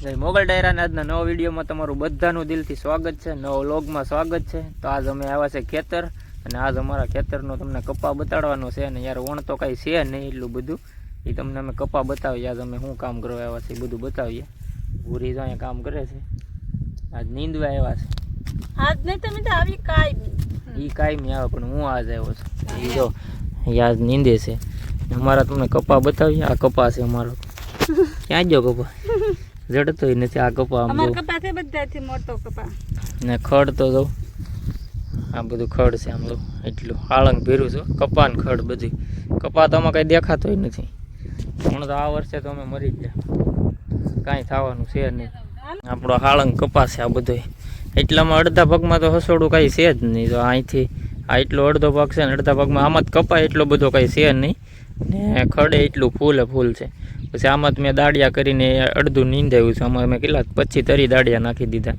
જય મોગલ ડાયરાના. આજના નવા વિડીયોમાં તમારું બધાનું દિલથી સ્વાગત છે. નવો લોગમાં સ્વાગત છે. તો આજ અમે આવ્યા છે ખેતર અને આજ અમારા ખેતરનો તમને કપા બતાડવાનો છે અને યાર વણ તો કાંઈ છે નહીં એટલું બધું. એ તમને અમે કપા બતાવીએ. આજ અમે શું કામ કરવા આવ્યા છે એ બધું બતાવીએ. ભૂરી તો અહીંયા કામ કરે છે. આજ નીંદવા આવ્યા છે. આજ નહીં તમે તો આવી કાંઈ એ કાંઈ આવે પણ હું આજ આવ્યો છું. એ જો આજ નીંદે છે. અમારા તમને કપા બતાવીએ. આ કપા છે અમારો. ક્યાં જો કપા? જડતોય નથી આ કપા અમાર કપા છે બધાથી મોટો કપા. ને ખડ તો જો આ બધું ખડ છે આમ જો એટલું. આળંગ ભીરું છું કપા ને ખડ બધી. કપા તો આમાં કાંઈ દેખાતોય નથી. પણ તો આ વર્ષે તો અમે મરી જ ગયા. કાંઈ થવાનું છે નહીં. આપણો હાળંગ કપાસ છે આ બધો એટલામાં અડધા ભાગમાં તો હસોડું કાંઈ છે જ નહીં. તો અહીંથી આ એટલો અડધો ભાગ છે ને અડધા ભાગમાં આમાં જ કપાય એટલો બધો કાંઈ છે નહીં. ને ખડે એટલું ફૂલે ફૂલ છે. પછી આમાં મેં દાડિયા કરીને અડધું નીંદાયું છે. આમાં મેં કેટલા પચી તરી દાડિયા નાખી દીધા.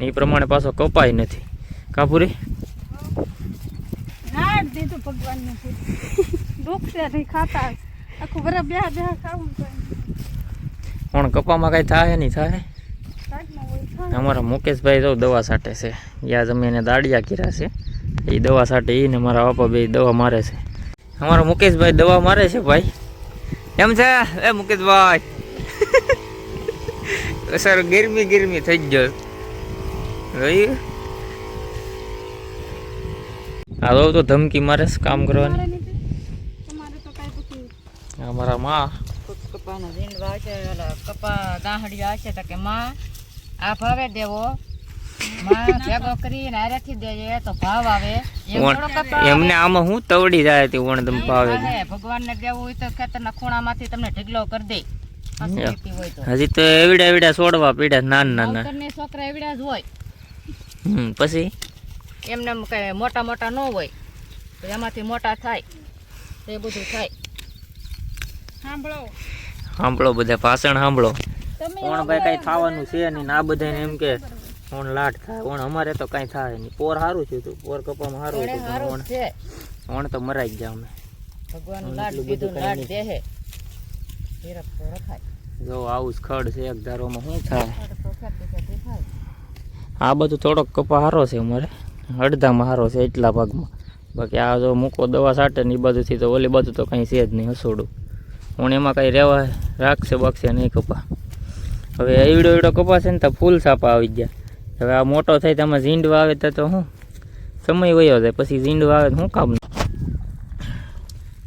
ને એ પ્રમાણે પાછો કપાય નથી. કાપુરી? પણ કપામાં કાંઈ થાય નહીં થાય. અમારા મુકેશભાઈ તો દવા સાટે છે. યા અમે એને દાડિયા કર્યા છે. એ દવા સાટે એ ને મારા બાપા બે દવા મારે છે. અમારા મુકેશભાઈ દવા મારે છે ભાઈ? એમ છે? એ મુકેશભાઈ. સર ગરમી ગરમી થઈ ગયો. જોયું હા તો તો ધમકી મારે કામ કરવાની. અમારા માં. કપાના છે કપા ગાંહડિયા છે તો કે માં આ ભાવે દેવો. એમને આમાં હું તવડી જાય તે ઓણ તમે ભાવે. ભગવાન ને દેવું હોય તો ખેતરના ખૂણામાંથી તમને ઢગલો કરી દે. ફેસિલિટી હોય તો. હજી તો એવડા એવડા છોડવા પીડા નાના નાના. છોકરા એવડા જ હોય. હમ પછી? એમને એમ કઈ મોટા મોટા ન હોય. તો એમાંથી મોટા થાય. તો એ બધું થાય. સાંભળો. સાંભળો બધા ભાષણ સાંભળો. તમે કોણ ભાઈ કઈ થવાનું છે નહીં ના બધાને એમ કે કોણ લાટ થાય. ઓણ અમારે તો કઈ થાય નહીં. પોર સારું છે તું પોર કપામાં સારું હતું. કોણ તો મરાઈ જ ગયા અમે. ભગવાન લાટ કીધું લાડ દેહે. જો આવું જ ખડ છે એક ધારોમાં શું થાય? થાય આ બધું થોડોક કપા સારો છે અમારે. અડધામાં સારો છે એટલા ભાગમાં. બાકી આ જો મૂકો દવા છાંટે ને એ બાજુથી તો ઓલી બાજુ તો કંઈ છે જ નહીં હસોડું. હું એમાં કાંઈ રહેવા રાખશે બાકશે નહીં કપા. હવે એવડો એવડો કપા છે ને તો ફૂલ સાપા આવી ગયા. હવે આ મોટો થાય તમે ઝીંડો આવે તો તો શું? સમય વયો જાય, પછી ઝીંડવા આવે શું કામ?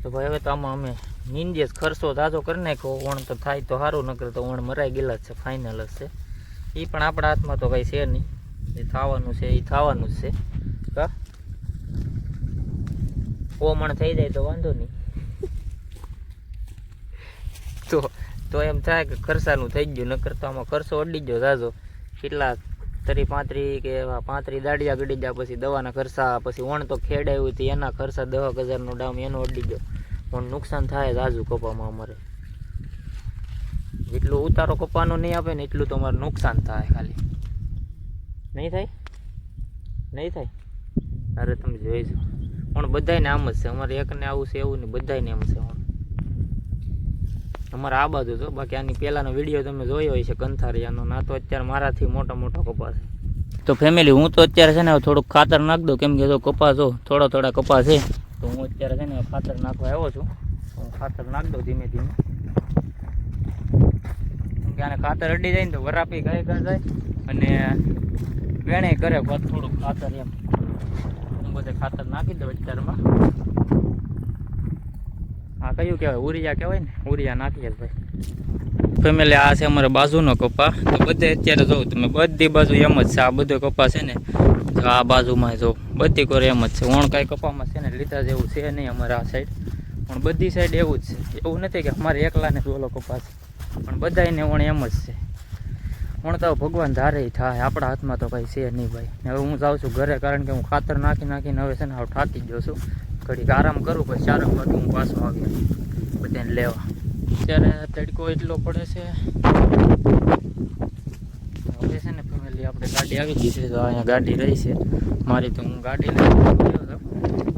તો ભાઈ હવે તો આમાં અમે નીંદે ખર્ચો તાજો કરી નાખ્યો વણ તો થાય તો સારું નકર તો વણ મરાઈ ગયેલા જ છે ફાઇનલ જ છે. એ પણ આપણા હાથમાં તો કંઈ છે નહીં. જે થવાનું છે એ થવાનું જ છે. કા? ઓમણ થઈ જાય તો વાંધો નહીં. તો તો એમ થાય કે ખર્ચાનું થઈ ગયું, નકર તો આમાં ખર્ચો અડી ગયો જાજો કેટલા તરી પાંત્રી કે એવા પાંત્રી દાડિયા ગડી ગયા પછી દવાના ખર્ચા, પછી વણ તો ખેડાયું હતી એના ખર્ચા દસ હજારનો ડામ એનો અડી ગયો. પણ નુકસાન થાય જાજુ કપામાં અમારે. જેટલું ઉતારો કપાનો નહીં આપે ને એટલું તો અમારે નુકસાન થાય ખાલી. નહીં થાય? નહીં થાય? અરે તમે જોઈજો પણ બધાયને આમ જ છે. અમારે એકને આવું છે, એવું નહીં બધાને એમ છે. અમારે આ બાજુ તો બાકી આની પહેલાંનો વીડિયો તમે જોયો હોય છે કંથારિયાનો. ના તો અત્યારે મારાથી મોટો મોટો કપાસ તો ફેમિલી હું તો અત્યારે છે ને થોડુંક ખાતર નાખ દઉં. કેમ કે જો કપાસ હો થોડા થોડા કપાસ છે. તો હું અત્યારે છે ને ખાતર નાખવા આવ્યો છું. હું ખાતર નાખ દઉં ધીમે ધીમે. કેમ કે આને ખાતર અડી જાય ને તો વરાપી ગાય ઘર જાય. અને વેણે કરે થોડુંક ખાતર એમ. હું બધે ખાતર નાખી દઉં અત્યારમાં. હા કયું કહેવાય? ઉરિયા કહેવાય ને? ઉરિયા નાખીએ ભાઈ. ફેમિલી આ છે અમારે બાજુનો કપા. તો બધે અત્યારે જોઉં, તમે બધી બાજુ એમ જ છે. આ બધો કપા છે ને આ બાજુમાં જો, બધી કોર એમ જ છે. ઓણ કાંઈ કપામાં છે ને, લીધા જેવું છે નહીં અમારે આ સાઈડ પણ બધી સાઈડ એવું જ છે. એવું નથી કે અમારે એકલાને જ ઓલો છે. પણ બધાને ઓણ એમ જ છે. પણ તો ભગવાન ધારે થાય. આપણા હાથમાં તો કાંઈ છે નહીં ભાઈ. હવે હું જાઉં છું ઘરે, કારણ કે હું ખાતર નાખી નાખીને હવે છે ને હવે થાકી ગયો છું. ઘડીક આરામ કરું, પછી ચાર વાગે હું પાછો આવી બધાને લેવા. અત્યારે તડકો એટલો પડે છે. હવે છે ને ફેમિલી આપણે ગાડી આવી ગઈ છે, તો અહીંયા ગાડી રહી છે. મારી તો હું ગાડી લઈને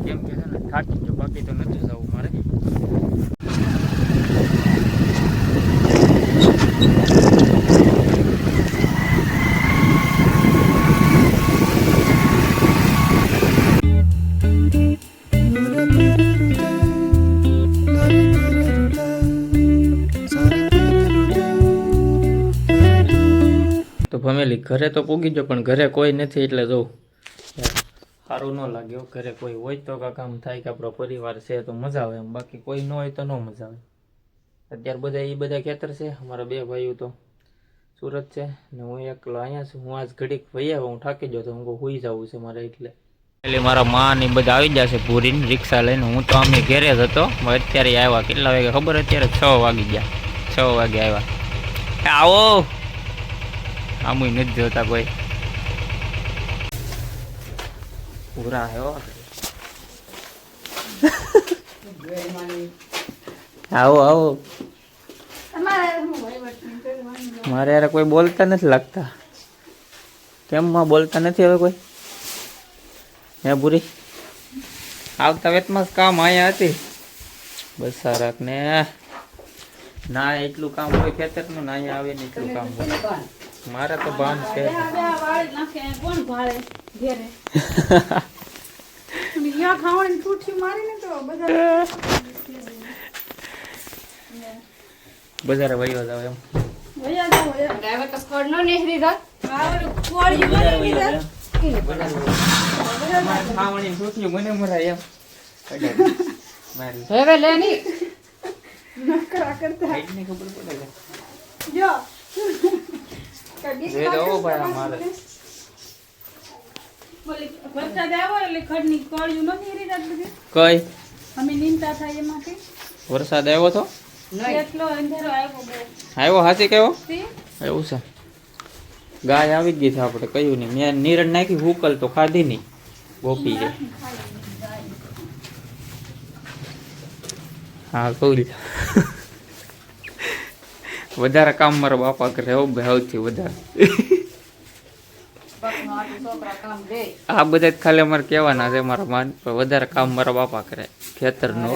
કેમ કે છે ને થાકી બાકી તો નથી જવું મારે. ફેમિલી ઘરે તો પૂગી ગયો પણ ઘરે કોઈ નથી એટલે જોઉં. સારું ન લાગ્યો ઘરે કોઈ હોય તો કાંઈક આમ થાય કે આપણો પરિવાર છે તો મજા આવે એમ બાકી કોઈ ન હોય તો ન મજા આવે. અત્યારે બધા એ બધા ખેતર છે અમારા બે ભાઈઓ તો સુરત છે ને હું એકલો અહીંયા છું. હું આજ ઘડીક ભાઈ આવ્યો હું થાકી ગયો તો હું હોઈ જવું છે મારે એટલે. એટલે મારા માં ને બધા આવી જશે પૂરીને રિક્ષા લઈને. હું તો અમે ઘેરે જ હતો અત્યારે આવ્યા કેટલા વાગે ખબર? અત્યારે છ વાગી ગયા છ વાગે આવ્યા. આવો! આમુય નથી જોતા કોઈ. પૂરા હે આવો આવો. મારે યાર કોઈ બોલતા નથી લાગતા. કેમ માં બોલતા નથી હવે કોઈ? હે બુરી આવતા વેતમાં કામ અહીંયા હતી. બસ સારાક ને. ના એટલું કામ હોય ખેતરનું ના અહીંયા આવે ને એટલું કામ હોય. મારે તો ભાન છે. કોણ ભાળે ઘેરે? યા ખાવાની ઠૂઠી મારીને તો બધા બજારે વયો જાવ એમ. વયા જાઓ વયા તો ફળ નો નીકળી જાત. વાવડી કોળી બનાવી દે ખાવાની છૂટ્યું મને મરાય એમ. હવે લે ની. નકરા કરતા. ખબર પડે જો દો ભાઈ આ વરસાદ આવ્યો એટલે ખડની કોળિયું નથી રહી જાત બધી. કઈ? અમે નીંદતા થાય એમાંથી. વરસાદ આવ્યો તો? એટલો અંધારો આવ્યો આવ્યો હાથી કેવો? એવું છે. ગાય આવી જ ગઈ છે આપણે કયું નહીં. મેં નીરણ નાખી હુકલ તો ખાધી નહીં. ગોપી છે હા કહું વધારે કામ મારા બાપા કરે હો ભાઈ સૌથી વધારે. આ બધા ખાલી અમારે કહેવાના છે મારા માન પણ વધારે કામ મારા બાપા કરે ખેતરનો.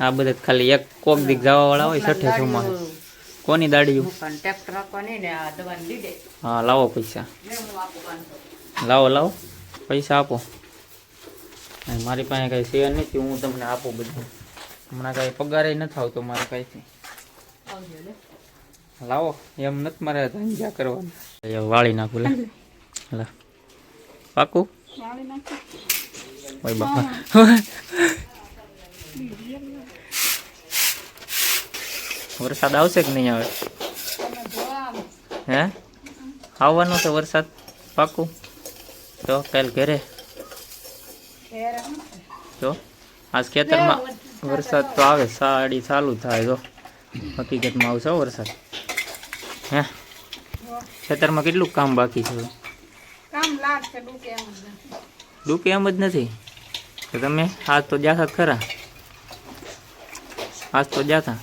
આ બધા ખાલી એક કોક દીક જવા વાળા હોય છઠ્ઠે સુમાં કોની લીધે હા લાવો પૈસા. લાવો લાવો. પૈસા આપો. મારી પાસે કાંઈ સેવા નથી હું તમને આપું બધું. હમણાં કાંઈ પગારે નથી આવતો મારે કાંઈથી. લાવો, એમ નથી મારે ધંધા કરવાના. વાળી નાખું, લે. પાકું? ઓય બાપા. વરસાદ આવશે કે નહીં આવે. હે? આવવાનો છે વરસાદ. પાકું? તો કાલ ઘેરે. જો, આજ ખેતરમાં વરસાદ તો આવે, સાડી ચાલુ થાય, જો. હકીકતમાં આવશે વરસાદ. હે? ખેતરમાં કેટલું કામ બાકી છે? ડૂકે એમ જ. નથી. તો તમે આજ તો જાતા ખરા. આજ તો જાતા.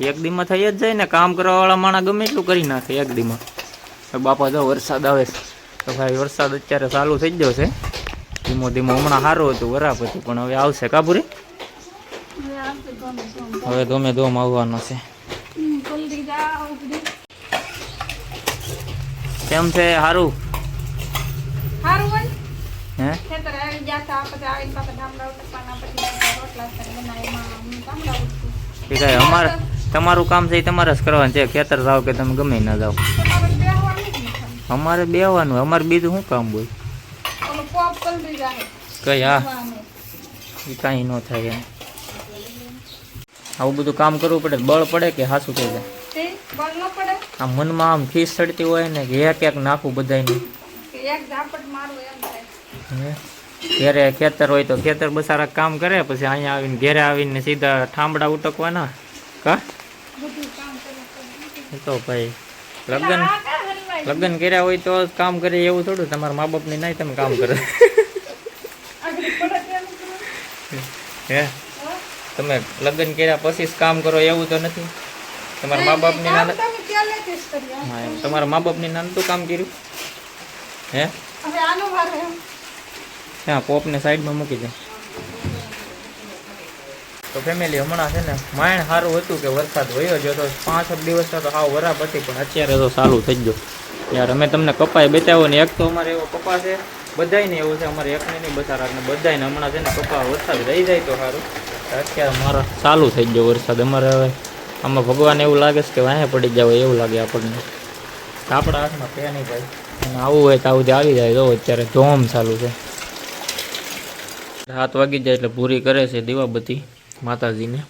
એક દીમાં થઈ જ જાય ને. કામ કરવાવાળા માણસ ગમે એટલું કરી નાખે એક દીમાં બાપા જો વરસાદ આવે. છે તો ભાઈ વરસાદ અત્યારે ચાલુ થઈ ગયો છે ધીમો ધીમો હમણાં સારું હતું બરાબર હતું પણ હવે આવશે. કાબુરી હવે. ધોમે ધોમ આવવાનો છે. કેમ છે? સારું હારું? હોય હે કાંઈ અમારે તમારું કામ છે એ તમારે જ કરવાનું છે. ખેતર જાઓ કે તમે ગમે ના જાઓ. અમારે બેવાનું અમારે બીજું શું કામ જાય કઈ હા. એ કાંઈ ન થાય એમ. આવું બધું કામ કરવું પડે બળ પડે કે હાસું થઈ જાય? આમ મનમાં આમ ખીસ ચડતી હોય ને કે એક એક નાખું હે? ઘેરે ખેતર હોય તો ખેતર બસારા કામ કરે પછી અહીંયા આવીને ઘેરે આવીને સીધા ઠામડા ઉટકવાના? કા? તો ભાઈ લગ્ન આ લગ્ન કર્યા હોય તો કામ કરે એવું થોડું તમારા મા બાપની નહીં તમે કામ કરો. હા? તમે લગ્ન કર્યા પછી જ કામ કરો એવું તો નથી? તમારા મા બાપની નાના. હા તમારા મા બાપની નાનું કામ કર્યું? હે. ત્યાં પોપને સાઈડમાં મૂકી દે. તો ફેમિલી હમણાં છે ને માયણ સારું હતું કે વરસાદ વયો જ તો પાંચ દિવસ તો હાવ વરાપ હતી પણ અત્યારે તો ચાલુ થઈ ગયો. યાર અમે તમને કપાય બતાવ્યો ને એક તો અમારે એવો કપા છે બધાને એવું છે અમારે એકને નહીં બતારાકને બધાયને હમણાં છે ને કપા વરસાદ રહી જાય તો સારું અત્યારે મારા ચાલુ થઈ ગયો વરસાદ. અમારે હવે આમાં ભગવાન એવું લાગે છે કે વાંહે પડી જાવ એવું લાગે આપણને. આપણા હાથમાં પે નહીં ભાઈ. અને આવું હોય તો આવું આવી જાય તો અત્યારે ધોમ ચાલુ છે. હાથ વાગી જાય એટલે પૂરી કરે છે દીવાબત્તી માતાજીને.